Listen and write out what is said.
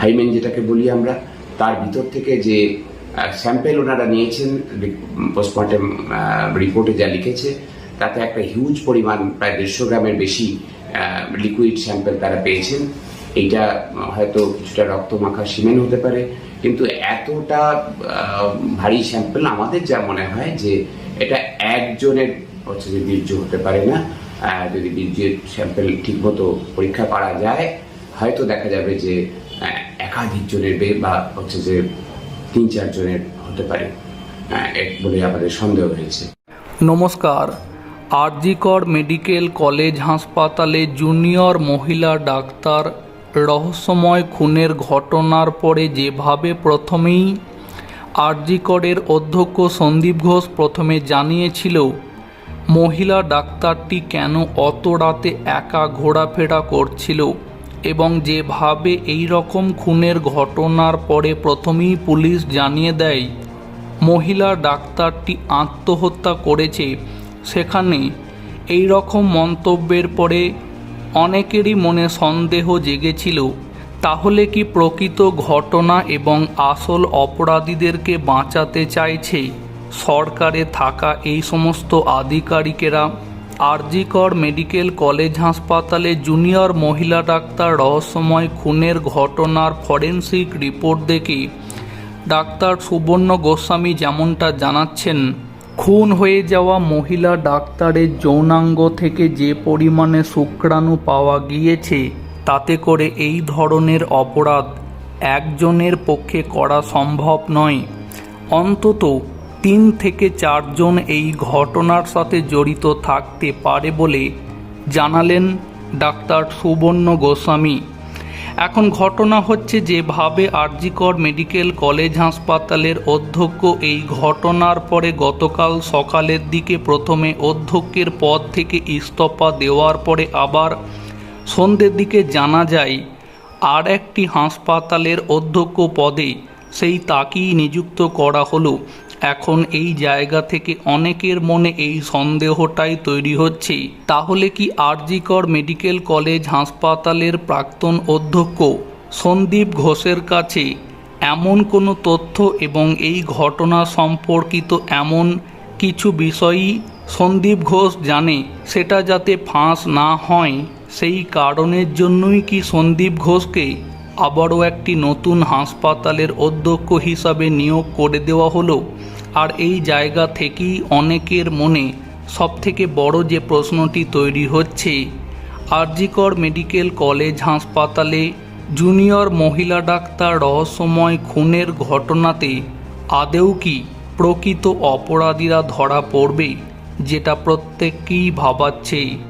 Hymen যেটাকে বলি আমরা, তার ভিতর থেকে যে স্যাম্পেল ওনারা নিয়েছেন পোস্টমর্টেম রিপোর্টে যা লিখেছে, তাতে একটা হিউজ পরিমাণ, প্রায় দেড়শো গ্রামের বেশি লিকুইড স্যাম্পেল তারা পেয়েছেন। এইটা, হয়তো কিছুটা রক্ত মাখা সিমেন্ট হতে পারে, কিন্তু এতটা ভারী স্যাম্পেল আমাদের যা মনে হয় যে, এটা একজনের হচ্ছে যে বীর্য হতে পারে না। যদি বীর্যের স্যাম্পেল ঠিকমতো পরীক্ষা করা যায়, হয়তো দেখা যাবে যে একাধিক জনের বে- হচ্ছে যে তিন চারজনের হতে পারে। এক বলে আমাদের সন্দেহ হয়েছে নমস্কার। আরজিকর মেডিকেল কলেজ হাসপাতালে জুনিয়র মহিলা ডাক্তার রহস্যময় খুনের ঘটনার পরে যেভাবে প্রথমেই আরজিকরের অধ্যক্ষ সন্দীপ ঘোষ প্রথমে জানিয়েছিল, মহিলা ডাক্তারটি কেন অত রাতে একা ঘোরাফেরা করছিল? এবং যেভাবে এই রকম খুনের ঘটনার পরে প্রথমেই পুলিশ জানিয়ে দেয়, মহিলা ডাক্তারটি আত্মহত্যা করেছে। সেখানে এই রকম মন্তব্যের পরে অনেকেরই মনে সন্দেহ জেগেছিল, তাহলে কি প্রকৃত ঘটনা এবং আসল অপরাধীদেরকে বাঁচাতে চাইছে সরকারে থাকা এই সমস্ত আধিকারিকেরা? আরজিকর মেডিকেল কলেজ হাসপাতালে জুনিয়র মহিলা ডাক্তার রহস্যময় খুনের ঘটনার ফরেন্সিক রিপোর্ট দেখে। ডাক্তার সুবর্ণ গোস্বামী যেমনটা জানাচ্ছেন, খুন হয়ে যাওয়া মহিলা ডাক্তারের যৌনাঙ্গ থেকে যে পরিমাণে শুক্রাণু পাওয়া গিয়েছে, তাতে করে এই ধরনের অপরাধ একজনের পক্ষে করা সম্ভব নয়। অন্তত তিন থেকে চারজন এই ঘটনার সাথে জড়িত থাকতে পারে বলে জানালেন ডাক্তার সুবর্ণ গোস্বামী। এখন ঘটনা হচ্ছে যেভাবে আরজিকর মেডিকেল কলেজ হাসপাতালের অধ্যক্ষ এই ঘটনার পরে গতকাল সকালের দিকে প্রথমে অধ্যক্ষের পদ থেকে ইস্তফা দেওয়ার পরে আবার সন্ধ্যের দিকে জানা যায়, আর একটি হাসপাতালের অধ্যক্ষ পদে সেই তাকেই নিযুক্ত করা হলো। এখন এই জায়গা থেকে অনেকের মনে এই সন্দেহটাই তৈরি হচ্ছে। তাহলে কি আরজিকর মেডিকেল কলেজ হাসপাতালের প্রাক্তন অধ্যক্ষ সন্দীপ ঘোষের কাছে এমন কোনো তথ্য এবং এই ঘটনা সম্পর্কিত এমন কিছু বিষয়ই সন্দীপ ঘোষ জানে, সেটা যাতে ফাঁস না হয়, সেই কারণের জন্যই কি সন্দীপ ঘোষকে আবারও একটি নতুন হাসপাতালের অধ্যক্ষ হিসাবে নিয়োগ করে দেওয়া হলো। আর এই জায়গা থেকেই অনেকের মনে সবথেকে বড় যে প্রশ্নটি তৈরি হচ্ছে, আরজিকর মেডিকেল কলেজ হাসপাতালে জুনিয়র মহিলা ডাক্তার রহস্যময় খুনের ঘটনাতে আদেও কি প্রকৃত অপরাধীরা ধরা পড়বে, যেটা প্রত্যেককেই ভাবাচ্ছে।